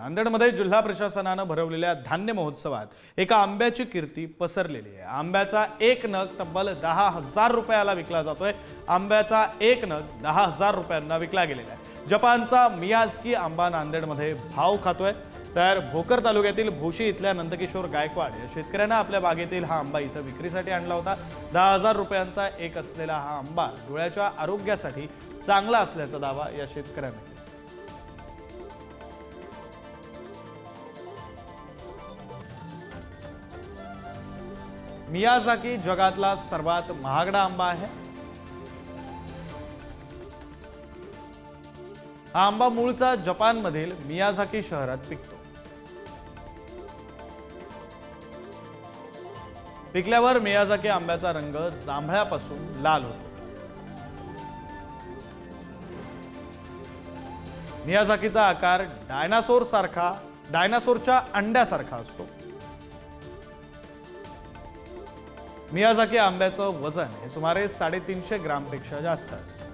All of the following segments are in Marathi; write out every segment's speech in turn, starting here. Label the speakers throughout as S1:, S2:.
S1: नांदेडमध्ये जिल्हा प्रशासनानं भरवलेल्या धान्य महोत्सवात एका आंब्याची कीर्ती पसरलेली आहे. आंब्याचा एक नग तब्बल दहा हजार रुपयाला विकला जातोय. आंब्याचा एक नग दहा हजार रुपयांना विकला गेलेला आहे. जपानचा मियाजकी आंबा नांदेडमध्ये भाव खातोय. तर भोकर तालुक्यातील भोशी इथल्या नंदकिशोर गायकवाड या शेतकऱ्यानं आपल्या बागेतील हा आंबा इथं विक्रीसाठी आणला होता. दहा हजार रुपयांचा एक असलेला हा आंबा डोळ्याच्या आरोग्यासाठी चांगला असल्याचा दावा या शेतकऱ्यानं केला. मियाझाकी जगातला सर्वात महागडा आंबा आहे. हा आंबा मूळचा जपानमधील मियाझाकी शहरात पिकतो. पिकल्यावर मियाझाकी आंब्याचा रंग जांभळ्यापासून लाल होतो. मियाझाकीचा आकार डायनासोर सारखा डायनासोरच्या अंड्यासारखा असतो. मियाझाकी आंब्याचं वजन हे सुमारे साडेतीनशे ग्रामपेक्षा जास्त असतं.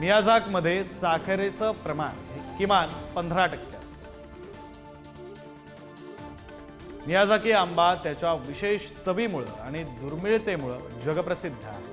S1: मियाझाकमध्ये साखरेचं प्रमाण हे किमान पंधरा टक्के असतं. मियाझाकी आंबा त्याच्या विशेष चवीमुळं आणि दुर्मिळतेमुळं जगप्रसिद्ध आहे.